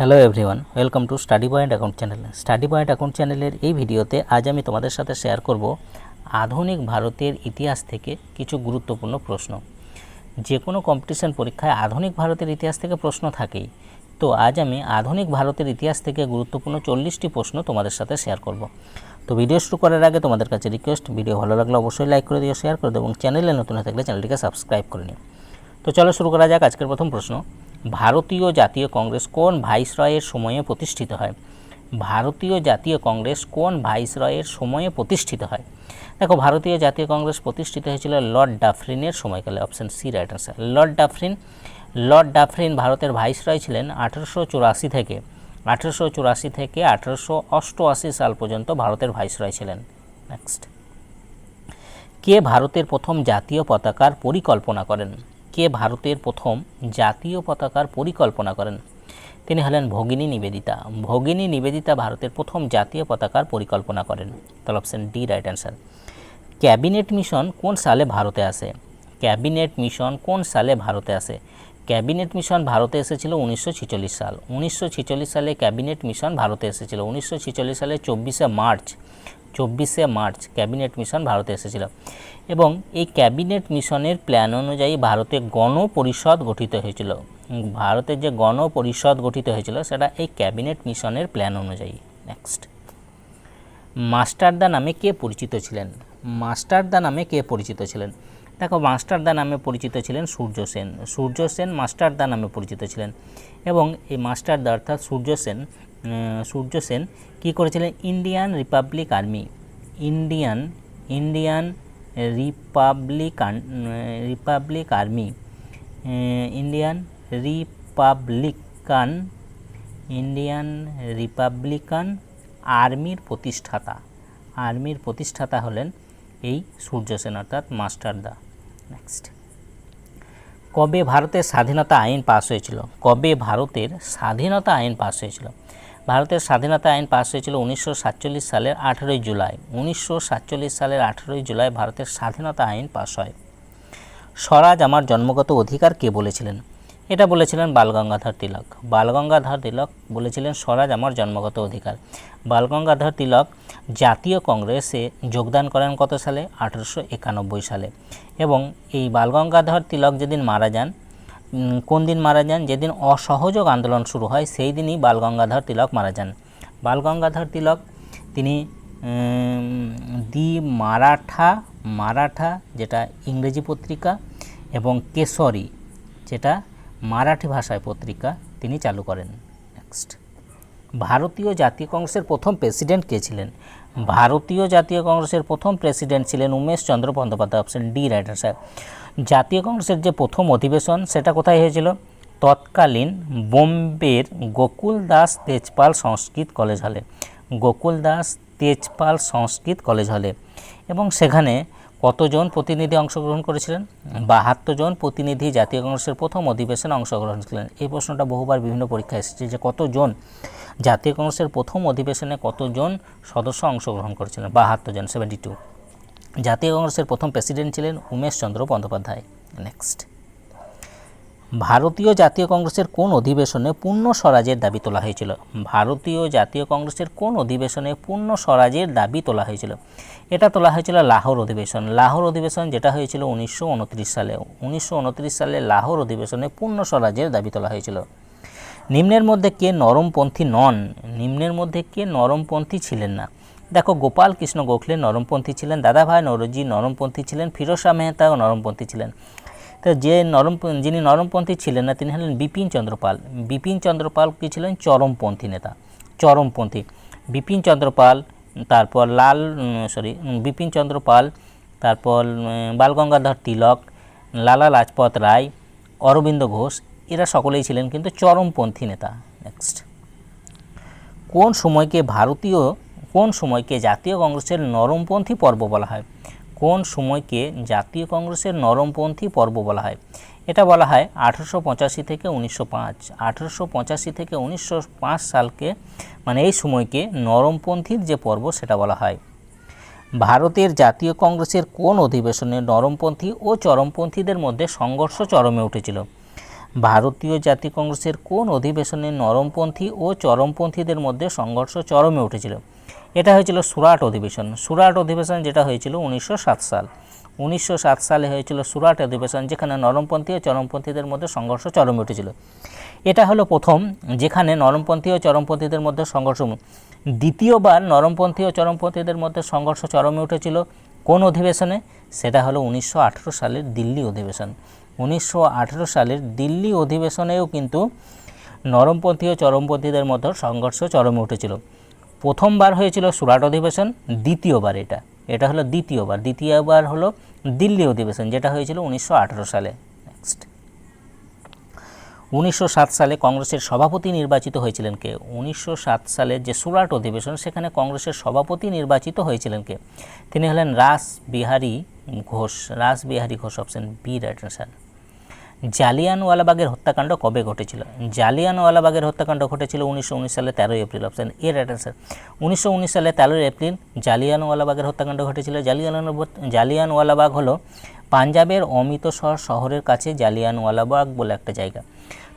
Hello everyone welcome to study point account channel study point account চ্যানেলের এই ভিডিওতে আজ আমি তোমাদের সাথে শেয়ার করব আধুনিক ভারতের ইতিহাস থেকে কিছু গুরুত্বপূর্ণ প্রশ্ন। যে কোনো কম্পিটিশন পরীক্ষায় আধুনিক ভারতের ইতিহাস থেকে প্রশ্ন থাকেই। তো আজ আমি আধুনিক ভারতের ইতিহাস থেকে গুরুত্বপূর্ণ চল্লিশটি প্রশ্ন তোমাদের সাথে শেয়ার করব। তো ভিডিও শুরু করার আগে তোমাদের কাছে রিকোয়েস্ট ভিডিও ভালো লাগলে অবশ্যই লাইক করে দিও শেয়ার করে দিও এবং চ্যানেলে নতুন হয়ে থাকলে চ্যানেলটিকে সাবস্ক্রাইব করে নিও। তো চলো শুরু করা যাক আজকের প্রথম প্রশ্ন। ভারতীয় জাতীয় কংগ্রেস কোন ভাইসরয়ের সময়ে প্রতিষ্ঠিত হয়? ভারতীয় জাতীয় কংগ্রেস কোন ভাইসরয়ের সময়ে প্রতিষ্ঠিত হয়? দেখো, ভারতীয় জাতীয় কংগ্রেস প্রতিষ্ঠিত হয়েছিল লর্ড ডাফরিনের সময়কালে, option C, right answer lord Dufferin lord Dufferin ভারতের ভাইসরয় ছিলেন আঠেরোশো চুরাশি থেকে। আঠেরোশো চুরাশি থেকে আঠেরোশো অষ্টআশি সাল পর্যন্ত ভারতের ভাইসরয় ছিলেন। নেক্সট কে ভারতের প্রথম জাতীয় পতাকার পরিকল্পনা করেন? কে ভারতের প্রথম জাতীয় পতাকার পরিকল্পনা করেন? তিনি হলেন ভগিনী নিবেদিতা। ভগিনী নিবেদিতা ভারতের প্রথম জাতীয় পতাকার পরিকল্পনা করেন। তাহলে option D right answer cabinet mission কোন সালে ভারতে আসে? ক্যাবিনেট মিশন কোন সালে ভারতে আসে? ক্যাবিনেট মিশন ভারতে এসেছিল উনিশশো ছেচল্লিশ সাল। উনিশশো ছেচল্লিশ সালে ক্যাবিনেট মিশন ভারতে এসেছিল। উনিশশো ছেচল্লিশ সালে চব্বিশে মার্চ। চব্বিশে মার্চ ক্যাবিনেট মিশন ভারতে এসেছিল। এবং এই ক্যাবিনেট মিশনের প্ল্যান অনুযায়ী ভারতে গণপরিষদ গঠিত হয়েছিল। ভারতের যে গণপরিষদ গঠিত হয়েছিল, সেটা এই ক্যাবিনেট মিশনের প্ল্যান অনুযায়ী। নেক্সট মাস্টারদা নামে কে পরিচিত ছিলেন? মাস্টারদা নামে কে পরিচিত ছিলেন? দেখো, মাস্টারদা নামে পরিচিত ছিলেন সূর্য সেন। সূর্য সেন মাস্টারদা নামে পরিচিত ছিলেন। এবং এই মাস্টারদা অর্থাৎ সূর্য সেন সূর্য সেন কী করেছিলেন? Indian republic army Indian Indian republican republic army Indian republican Indian republican আর্মির প্রতিষ্ঠাতা। আর্মির প্রতিষ্ঠাতা হলেন এই সূর্য সেন, অর্থাৎ মাস্টারদা নেক্সট কবে ভারতের স্বাধীনতা আইন পাস হয়েছিল? কবে ভারতের স্বাধীনতা আইন পাস হয়েছিল? ভারতের স্বাধীনতা আইন পাশ হয়েছিল উনিশশো সাতচল্লিশ সালের আঠেরোই জুলাই। উনিশশো সাতচল্লিশ সালের আঠেরোই জুলাই ভারতের স্বাধীনতা আইন পাশ হয়। স্বরাজ আমার জন্মগত অধিকার কে বলেছিলেন? এটা বলেছিলেন বালগঙ্গাধর তিলক। বালগঙ্গাধর তিলক বলেছিলেন স্বরাজ আমার জন্মগত অধিকার। বালগঙ্গাধর তিলক জাতীয় কংগ্রেসে যোগদান করেন কত সালে? আঠেরোশো একানব্বই সালে। এবং এই বালগঙ্গাধর তিলক যেদিন মারা যান কোন দিন মারা যান? যেদিন অসহযোগ আন্দোলন শুরু হয়, সেই দিনই বালগঙ্গাধর তিলক মারা যান। বালগঙ্গাধর তিলক, তিনি দি মারাঠা মারাঠা যেটা ইংরেজি পত্রিকা এবং কেশরী যেটা মারাঠি ভাষায় পত্রিকা, তিনি চালু করেন। নেক্সট ভারতীয় জাতীয় কংগ্রেসের প্রথম প্রেসিডেন্ট কে ছিলেন? ভারতীয় জাতীয় কংগ্রেসের প্রথম প্রেসিডেন্ট ছিলেন Umesh Chandra Bandyopadhyay option D right sir. জাতীয় কংগ্রেসের যে প্রথম অধিবেশন, সেটা কোথায় হয়েছিল? তৎকালীন বোম্বের গোকুল দাস তেজপাল সংস্কৃত কলেজ হলে। গোকুল দাস তেজপাল সংস্কৃত কলেজ হলে। এবং সেখানে কতজন প্রতিনিধি অংশগ্রহণ করেছিলেন? বাহাত্তর জন প্রতিনিধি জাতীয় কংগ্রেসের প্রথম অধিবেশনে অংশগ্রহণ করেছিলেন। এই প্রশ্নটা বহুবার বিভিন্ন পরীক্ষায় এসেছে যে কতজন জাতীয় কংগ্রেসের প্রথম অধিবেশনে কতজন সদস্য অংশগ্রহণ করেছিলেন? বাহাত্তর জন সেভেন্টি টু জাতীয় কংগ্রেসের প্রথম প্রেসিডেন্ট ছিলেন উমেশ চন্দ্র বন্দ্যোপাধ্যায়। নেক্সট ভারতীয় জাতীয় কংগ্রেসের কোন অধিবেশনে পূর্ণ স্বরাজের দাবি তোলা হয়েছিল? ভারতীয় জাতীয় কংগ্রেসের কোন অধিবেশনে পূর্ণ স্বরাজের দাবি তোলা হয়েছিল? এটা তোলা হয়েছিল লাহোর অধিবেশন। লাহোর অধিবেশন যেটা হয়েছিল উনিশশো উনত্রিশ সালে। উনিশশো উনত্রিশ সালে লাহোর অধিবেশনে পূর্ণ স্বরাজের দাবি তোলা হয়েছিল। নিম্নের মধ্যে কে নরমপন্থী নন? নিম্নের মধ্যে কে নরমপন্থী ছিলেন না? দেখো গোপাল কৃষ্ণ গোখলে নরমপন্থী ছিলেন, দাদাভাই নরজি নরমপন্থী ছিলেন, ফিরোজ শাহ মেহতাও নরমপন্থী ছিলেন। তো যে নরম যিনি নরমপন্থী ছিলেন না, তিনি হলেন বিপিন চন্দ্রপাল। বিপিন চন্দ্রপাল কি ছিলেন? চরমপন্থী নেতা। চরমপন্থী। বিপিন চন্দ্রপাল, তারপর লাল সরি বিপিন চন্দ্রপাল, তারপর বালগঙ্গাধর তিলক, লালা লাজপত রায়, অরবিন্দ ঘোষ, এরা সকলেই ছিলেন কিন্তু চরমপন্থী নেতা। নেক্সট কোন সময়কে ভারতীয়, কোন সময়কে জাতীয় কংগ্রেসের নরমপন্থী পর্ব বলা হয়? কোন সময়কে জাতীয় কংগ্রেসের নরমপন্থী পর্ব বলা হয়? এটা বলা হয় আঠেরোশো পঁচাশি থেকে উনিশশো পাঁচ। আঠেরোশো থেকে উনিশশো পাঁচ সালকে মানে এই সময়কে নরমপন্থীর যে পর্ব সেটা বলা হয়। ভারতের জাতীয় কংগ্রেসের কোন অধিবেশনে নরমপন্থী ও চরমপন্থীদের মধ্যে সংঘর্ষ চরমে উঠেছিল? ভারতীয় জাতীয় কংগ্রেসের কোন অধিবেশনে নরমপন্থী ও চরমপন্থীদের মধ্যে সংঘর্ষ চরমে উঠেছিল? এটা হয়েছিল সুরাট অধিবেশন। সুরাট অধিবেশন যেটা হয়েছিল উনিশশো সাত সাল। উনিশশো সাত সালে হয়েছিল সুরাট অধিবেশন, যেখানে নরমপন্থী ও চরমপন্থীদের মধ্যে সংঘর্ষ চরমে উঠেছিল। এটা হলো প্রথম যেখানে নরমপন্থী ও চরমপন্থীদের মধ্যে সংঘর্ষ দ্বিতীয়বার নরমপন্থী ও চরমপন্থীদের মধ্যে সংঘর্ষ চরমে উঠেছিল কোন অধিবেশনে? সেটা হলো উনিশশো আঠেরো সালের দিল্লি অধিবেশন। উনিশশো আঠেরো সালের দিল্লি অধিবেশনেও কিন্তু নরমপন্থী ও চরমপন্থীদের মধ্যে সংঘর্ষ চরমে উঠেছিল। প্রথমবার হয়েছিল সুরাট অধিবেশন, দ্বিতীয়বার এটা। এটা হলো দ্বিতীয়বার। দ্বিতীয়বার হলো দিল্লি অধিবেশন, যেটা হয়েছিল উনিশশো আঠেরো সালে। নেক্সট উনিশশো সাত সালে কংগ্রেসের সভাপতি নির্বাচিত হয়েছিলেন কে? উনিশশো সালের যে সুরাট অধিবেশন, সেখানে কংগ্রেসের সভাপতি নির্বাচিত হয়েছিলেন কে? তিনি হলেন Ras Bihari Ghosh Ras Bihari Ghosh option B right answer জালিয়ানওয়ালাবাগের হত্যাকাণ্ড কবে ঘটেছিল? জালিয়ানওয়ালাবাগের হত্যাকাণ্ড ঘটেছিল উনিশশো উনিশ সালে তেরোই April option A right answer উনিশশো উনিশ সালে তেরোই এপ্রিল জালিয়ানওয়ালাবাগের হত্যাকাণ্ড ঘটেছিল। জালিয়ান জালিয়ানওয়ালাবাগ হলো পাঞ্জাবের অমৃতসর শহরের কাছে জালিয়ানওয়ালাবাগ বলে একটা জায়গা।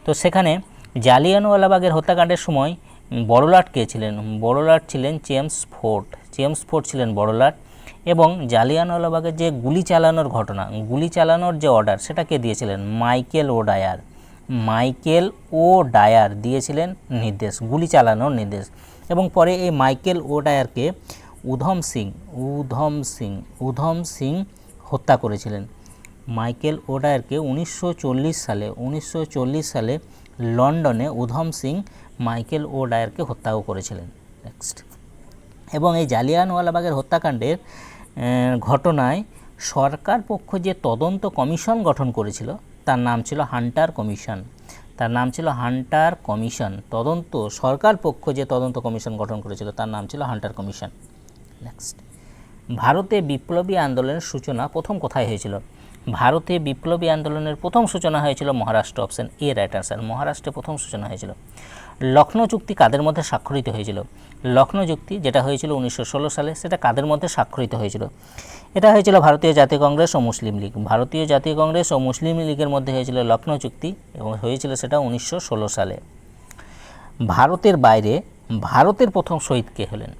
তো সেখানে জালিয়ানওয়ালাবাগের হত্যাকাণ্ডের সময় বড়লাট কে ছিলেন? বড়লাট ছিলেন জেমস ফোর্ট। জেমস ফোর্ট ছিলেন বড়লাট। এবং জালিয়ানওয়ালাবাগের যে গুলি চালানোর ঘটনা, গুলি চালানোর যে অর্ডার সেটা কে দিয়েছিলেন? Michael O'Dwyer. Michael O'Dwyer দিয়েছিলেন নির্দেশ, গুলি চালানোর নির্দেশ। এবং পরে এই মাইকেল ও ডায়ারকে উধম সিং উধম সিং উধম সিং হত্যা করেছিলেন। মাইকেল ও ডায়ারকে উনিশশো চল্লিশ সালে, উনিশশো চল্লিশ সালে লন্ডনে উধম সিং, মাইকেল ও ডায়ারকে হত্যাও করেছিলেন। নেক্সট এবং এই জালিয়ানওয়ালাবাগের হত্যাকাণ্ডের ঘটনায় সরকার পক্ষ যে তদন্ত কমিশন গঠন করেছিল, তার নাম ছিল হান্টার কমিশন। তার নাম ছিল হান্টার কমিশন। তদন্ত, সরকার পক্ষ যে তদন্ত কমিশন গঠন করেছিল, তার নাম ছিল হান্টার কমিশন। নেক্সট ভারতে বিপ্লবী আন্দোলনের সূচনা প্রথম কোথায় হয়েছিল? ভারতে বিপ্লবী আন্দোলনের প্রথম সূচনা হয়েছিল Maharashtra option A right answer মহারাষ্ট্রে প্রথম সূচনা হয়েছিল। লখনৌ চুক্তি কাদের মধ্যে স্বাক্ষরিত হয়েছিল? লখনৌ চুক্তি যেটা হয়েছিল উনিশশো ষোলো সালে, সেটা কাদের মধ্যে স্বাক্ষরিত হয়েছিল? এটা হয়েছিল ভারতীয় জাতীয় কংগ্রেস ও মুসলিম লীগ। ভারতীয় জাতীয় কংগ্রেস ও মুসলিম লীগের মধ্যে হয়েছিল লখনৌ চুক্তি এবং হয়েছিল সেটা উনিশশো ষোলো সালে। ভারতের বাইরে, ভারতের প্রথম শহীদ কে হলেন?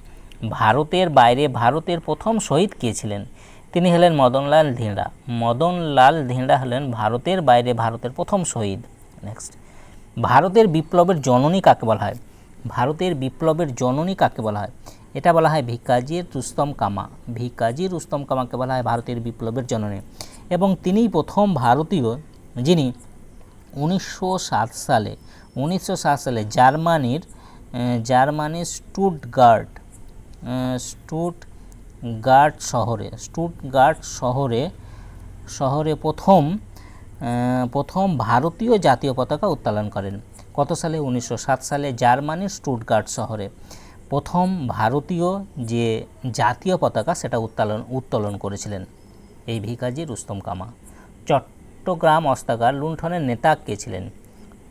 ভারতের বাইরে, ভারতের প্রথম শহীদ কে ছিলেন? তিনি হলেন মদনলাল ধিংড়া মদনলাল ধিংড়া হলেন ভারতের বাইরে, ভারতের প্রথম শহীদ। নেক্সট ভারতের বিপ্লবের জননী কাকে বলা হয়? ভারতের বিপ্লবের জননী কাকে বলা হয়? এটা বলা হয় ভিকাজির রুস্তম কামা। ভিকাজি রুস্তম কামাকে বলা হয় ভারতের বিপ্লবের জননী। এবং তিনিই প্রথম ভারতীয় যিনি উনিশশো সাত সালে, উনিশশো সাত সালে জার্মানির জার্মানির স্টুটগার্ড স্টুটগার্ড শহরে স্টুটগার্ড শহরে শহরে প্রথম প্রথম ভারতীয় জাতীয় পতাকা উত্তোলন করেন। কত সালে? উনিশশো সাত সালে জার্মানির স্টুটগার্ড শহরে। প্রথম ভারতীয় যে জাতীয় পতাকা, সেটা উত্তোলন উত্তোলন করেছিলেন এই ভিকাজি রুস্তম কামা। চট্টগ্রাম অস্ত্রাগার লুণ্ঠনের নেতা কে ছিলেন?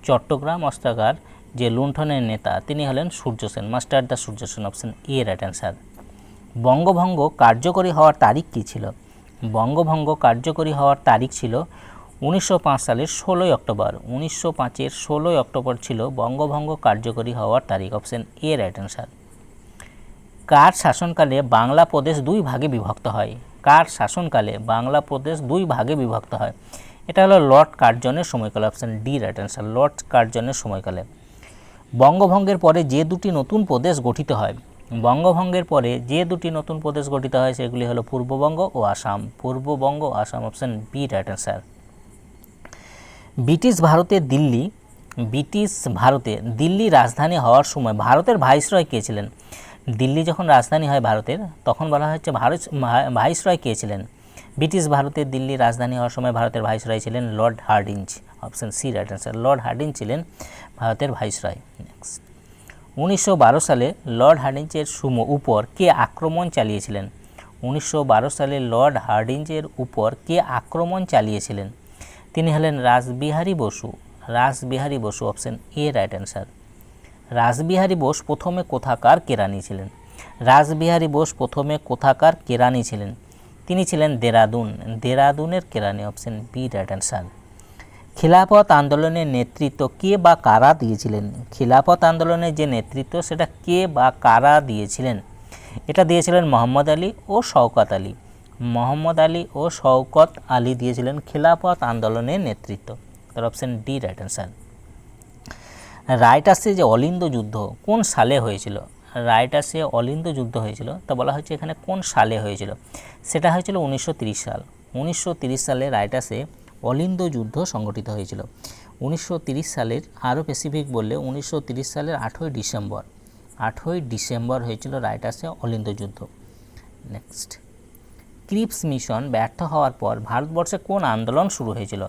চট্টগ্রাম অস্ত্রাগার যে লুণ্ঠনের নেতা, তিনি হলেন Surya Sen master the Surya Sen option A right answer বঙ্গভঙ্গ কার্যকরী হওয়ার তারিখ কী ছিল? বঙ্গভঙ্গ কার্যকরী হওয়ার তারিখ ছিল উনিশশো পাঁচ সালের ষোলোই অক্টোবর। উনিশশো পাঁচের ষোলোই অক্টোবর ছিল বঙ্গভঙ্গ কার্যকরী হওয়ার তারিখ, অপশন এ রাইট অ্যান্সার কার শাসনকালে বাংলা প্রদেশ দুই ভাগে বিভক্ত হয়? কার শাসনকালে বাংলা প্রদেশ দুই ভাগে বিভক্ত হয়? এটা হলো লর্ড কার্জনের সময়কালে, option D right answer lord কার্জনের সময়কালে। বঙ্গভঙ্গের পরে যে দুটি নতুন প্রদেশ গঠিত হয়, বঙ্গভঙ্গের পরে যে দুটি নতুন প্রদেশ গঠিত হয়, সেগুলি হলো পূর্ববঙ্গ ও Assam. Purbabanga Assam, option B right answer British ভারতে দিল্লি, ব্রিটিশ ভারতে দিল্লি রাজধানী হওয়ার সময় ভারতের ভাইসরয় কে ছিলেন? দিল্লি যখন রাজধানী হয় ভারতের, তখন বলা হচ্ছে ভারত, ভাইসরয় কে ছিলেন? ব্রিটিশ ভারতে দিল্লি রাজধানী হওয়ার সময় ভারতের ভাইসরয় ছিলেন lord Hardinge. Option C, right answer. Lord Hardinge ছিলেন ভারতের ভাইসরয়। নেক্সট। উনিশশো বারো সালে লর্ড হার্ডিঞ্জের সুম উপর কে আক্রমণ চালিয়েছিলেন? উনিশশো বারো সালে লর্ড হার্ডিঞ্জের উপর কে আক্রমণ চালিয়েছিলেন? তিনি হলেন Rashbihari Basu. Rashbihari Basu option A, right answer. Rashbihari Bose প্রথমে কোথাকার কেরানি ছিলেন। রাসবিহারী বোস প্রথমে কোথাকার কেরানি ছিলেন। তিনি ছিলেন দেরাদুন। দেরাদুনের কেরানি অপশন বি, রাইট অ্যান্সার। খিলাফত আন্দোলনের নেতৃত্ব কে বা কারা দিয়েছিলেন? খিলাফত আন্দোলনের যে নেতৃত্ব, সেটা কে বা কারা দিয়েছিলেন? এটা দিয়েছিলেন মোহাম্মদ আলী ও শওকত আলী। মোহাম্মদ আলী ও শওকত আলী দিয়েছিলেন খিলাফত আন্দোলনের নেতৃত্ব। তার option D right answer right যে অলিন্দ যুদ্ধ, কোন সালে হয়েছিল? রাইট আসে অলিন্দ যুদ্ধ হয়েছিল, তা বলা হচ্ছে এখানে কোন সালে হয়েছিল? সেটা হয়েছিল উনিশশো সাল। উনিশশো সালে রাইট আসে অলিন্দ যুদ্ধ সংগঠিত হয়েছিল। উনিশশো সালের আরও স্পেসিফিক বললে উনিশশো সালের আঠই ডিসেম্বর। আঠই ডিসেম্বর হয়েছিল রাইট আসে অলিন্দ যুদ্ধ। নেক্সট ক্রিপস মিশন ব্যর্থ হওয়ার পর ভারতবর্ষে কোন আন্দোলন শুরু হয়েছিল?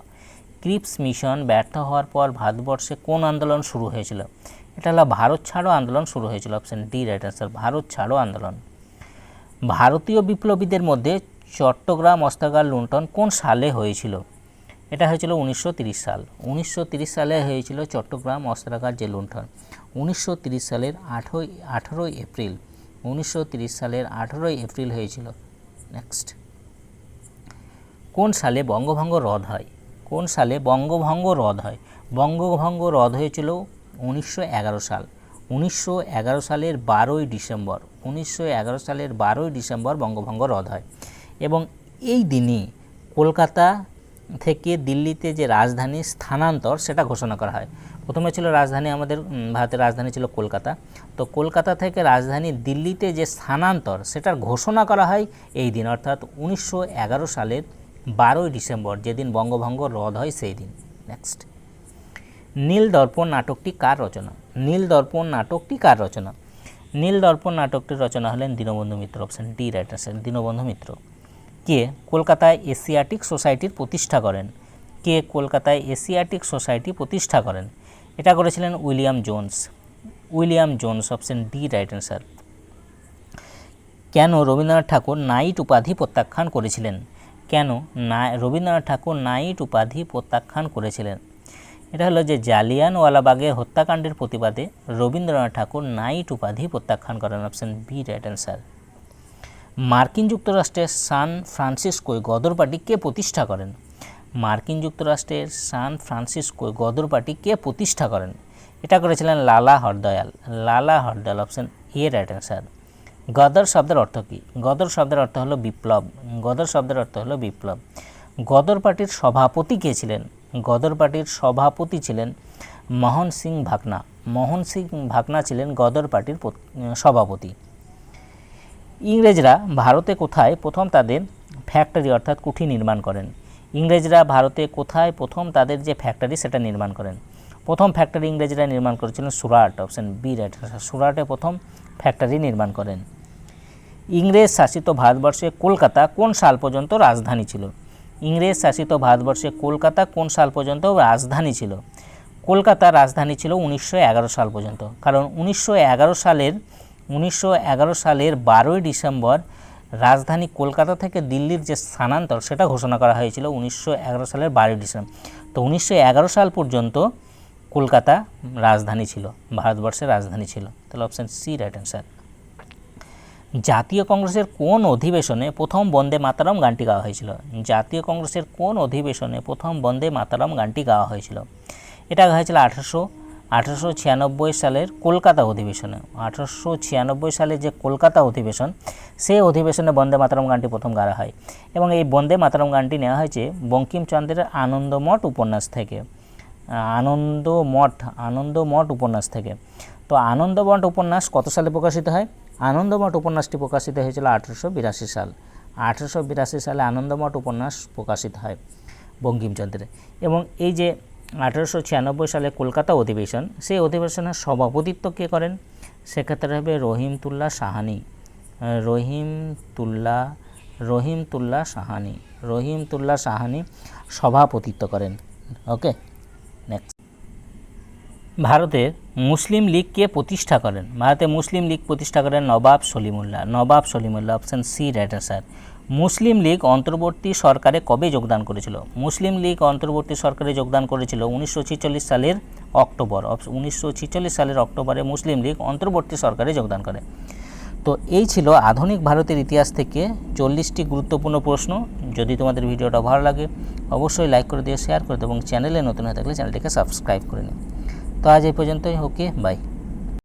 ক্রিপস মিশন ব্যর্থ হওয়ার পর ভারতবর্ষে কোন আন্দোলন শুরু হয়েছিল? এটা হলো ভারত ছাড়ো আন্দোলন শুরু হয়েছিল option D right answer Bharat ছাড়ো আন্দোলন। ভারতীয় বিপ্লবীদের মধ্যে চট্টগ্রাম অস্ত্রাগার লুণ্ঠন কোন সালে হয়েছিল? এটা হয়েছিল উনিশশো সাল। উনিশশো সালে হয়েছিল চট্টগ্রাম অস্ত্রাগার যে লুণ্ঠন। উনিশশো সালের আঠই, আঠেরোই এপ্রিল। উনিশশো সালের আঠেরোই এপ্রিল হয়েছিল। নেক্সট কোন সালে বঙ্গভঙ্গ রদ হয়? কোন সালে বঙ্গভঙ্গ রদ হয়? বঙ্গভঙ্গ রদ হয়েছিল উনিশশো এগারো সাল। উনিশশো এগারো সালের বারোই ডিসেম্বর, উনিশশো এগারো সালের বারোই ডিসেম্বর বঙ্গভঙ্গ রদ হয়। এবং এই দিনই কলকাতা থেকে দিল্লিতে যে রাজধানী স্থানান্তর, সেটা ঘোষণা করা হয়। প্রথমে ছিল রাজধানী আমাদের ভারতের রাজধানী ছিল কলকাতা। তো কলকাতা থেকে রাজধানী দিল্লিতে যে স্থানান্তর, সেটার ঘোষণা করা হয় এই দিন, অর্থাৎ উনিশশো এগারো সালের বারোই ডিসেম্বর, যেদিন বঙ্গভঙ্গ রদ হয় সেই দিন। নেক্সট নীল দর্পণ নাটকটি কার রচনা? নীল দর্পণ নাটকটি কার রচনা? নীল দর্পণ নাটকটির রচনা হলেন Dinabandhu Mitra, option D right answer Dinabandhu Mitra. কে কলকাতায় এশিয়াটিক সোসাইটির প্রতিষ্ঠা করেন? কে কলকাতায় এশিয়াটিক সোসাইটি প্রতিষ্ঠা করেন? এটা করেছিলেন William Jones. William Jones option D right answer কেন রবীন্দ্রনাথ ঠাকুর নাইট উপাধি প্রত্যাখ্যান করেছিলেন? কেন না, রবীন্দ্রনাথ ঠাকুর নাইট উপাধি প্রত্যাখ্যান করেছিলেন? এটা হলো যে জালিয়ানওয়ালাবাগের হত্যাকাণ্ডের প্রতিবাদে রবীন্দ্রনাথ ঠাকুর নাইট উপাধি প্রত্যাখ্যান করেন অপশন বি রাইট অ্যান্সার মার্কিন যুক্তরাষ্ট্রের সান ফ্রান্সিসকোয় গদর পার্টি কে প্রতিষ্ঠা করেন? মার্কিন যুক্তরাষ্ট্রের সান ফ্রান্সিসকো গদর পার্টি কে প্রতিষ্ঠা করেন। এটা করেছিলেন Lala Hardayal. Lala Hardayal option A right answer. Ghadar শব্দের অর্থ কী? গদর শব্দের অর্থ হলো বিপ্লব। গদর শব্দের অর্থ হলো বিপ্লব। গদর পার্টির সভাপতি কে ছিলেন? গদর পার্টির সভাপতি ছিলেন মোহন সিং ভাকনা। মোহন সিং ভাকনা ছিলেন গদর পার্টির সভাপতি। ইংরেজরা ভারতে কোথায় প্রথম তাদের ফ্যাক্টরি অর্থাৎ কুঠি নির্মাণ করেন? ইংরেজরা ভারতে কোথায় প্রথম তাদের যে ফ্যাক্টরি সেটা নির্মাণ করেন। প্রথম ফ্যাক্টরি ইংরেজরা নির্মাণ করেছিলেন সুরাট অপশন বি রাইট সুরাটে প্রথম ফ্যাক্টরি নির্মাণ করেন। ইংরেজ শাসিত ভারতবর্ষে কলকাতা কোন সাল পর্যন্ত রাজধানী ছিল? ইংরেজ শাসিত ভারতবর্ষে কলকাতা কোন সাল পর্যন্ত রাজধানী ছিল? কলকাতা রাজধানী ছিল উনিশশো এগারো সাল পর্যন্ত। কারণ উনিশশো এগারো সালের, উনিশশো এগারো সালের বারোই ডিসেম্বর রাজধানী কলকাতা থেকে দিল্লির যে স্থানান্তর, সেটা ঘোষণা করা হয়েছিল উনিশশো এগারো সালের বারোই ডিসেম্বর। তো উনিশশো এগারো সাল পর্যন্ত কলকাতা রাজধানী ছিল, ভারতবর্ষের রাজধানী ছিল। তাহলে অপশান সি রাইট অ্যান্সার জাতীয় কংগ্রেসের কোন অধিবেশনে প্রথম বন্দে মাতারম গানটি গাওয়া হয়েছিল? জাতীয় কংগ্রেসের কোন অধিবেশনে প্রথম বন্দে মাতারম গানটি গাওয়া হয়েছিল? এটা গাওয়া হয়েছিল আঠারোশো আঠারোশো ছিয়ানব্বই সালের কলকাতা অধিবেশনে। আঠারোশো ছিয়ানব্বই সালে যে কলকাতা অধিবেশন, সেই অধিবেশনে বন্দে মাতারম গানটি প্রথম গাওয়া হয় এবং এই বন্দে মাতারম গানটি নেওয়া হয়েছে বঙ্কিমচন্দ্রের আনন্দমঠ উপন্যাস থেকে। আনন্দমঠ আনন্দমঠ উপন্যাস থেকে। তো আনন্দমঠ উপন্যাস কত সালে প্রকাশিত হয়? আনন্দমঠ উপন্যাসটি প্রকাশিত হয়েছিল আঠেরোশো বিরাশি সাল। আঠেরোশো বিরাশি সালে আনন্দমঠ উপন্যাস প্রকাশিত হয় বঙ্কিমচন্দ্রের। এবং এই যে আঠেরোশো ছিয়ানব্বই সালে কলকাতা অধিবেশন, সেই অধিবেশনের সভাপতিত্ব কে করেন? সেক্ষেত্রে হবে রহিমতুল্লাহ সাহানি। রহিমতুল্লাহ রহিমতুল্লাহ সাহানি। রহিমতুল্লাহ সাহানি সভাপতিত্ব করেন। ওকে নেক্সট ভারতের মুসলিম লীগ কে প্রতিষ্ঠা করেন? ভারতে মুসলিম লীগ প্রতিষ্ঠা করেন Nawab Salimullah. Nawab Salimullah option C right sir Muslim League অন্তর্বর্তী সরকারে কবে যোগদান করেছিল? মুসলিম লীগ অন্তর্বর্তী সরকারে যোগদান করেছিল উনিশশো সালের অক্টোবর। উনিশশো সালের অক্টোবরে মুসলিম লীগ অন্তর্বর্তী সরকারে যোগদান করে। তো এই ছিল আধুনিক ভারতের ইতিহাস থেকে চল্লিশটি গুরুত্বপূর্ণ প্রশ্ন। যদি তোমাদের ভিডিওটা ভালো লাগে, অবশ্যই লাইক করে দিয়ে শেয়ার করে দেবো এবং চ্যানেলে নতুন হয়ে থাকলে চ্যানেলটিকে সাবস্ক্রাইব করে নিন তো আজ এই পর্যন্তই ওকে বাই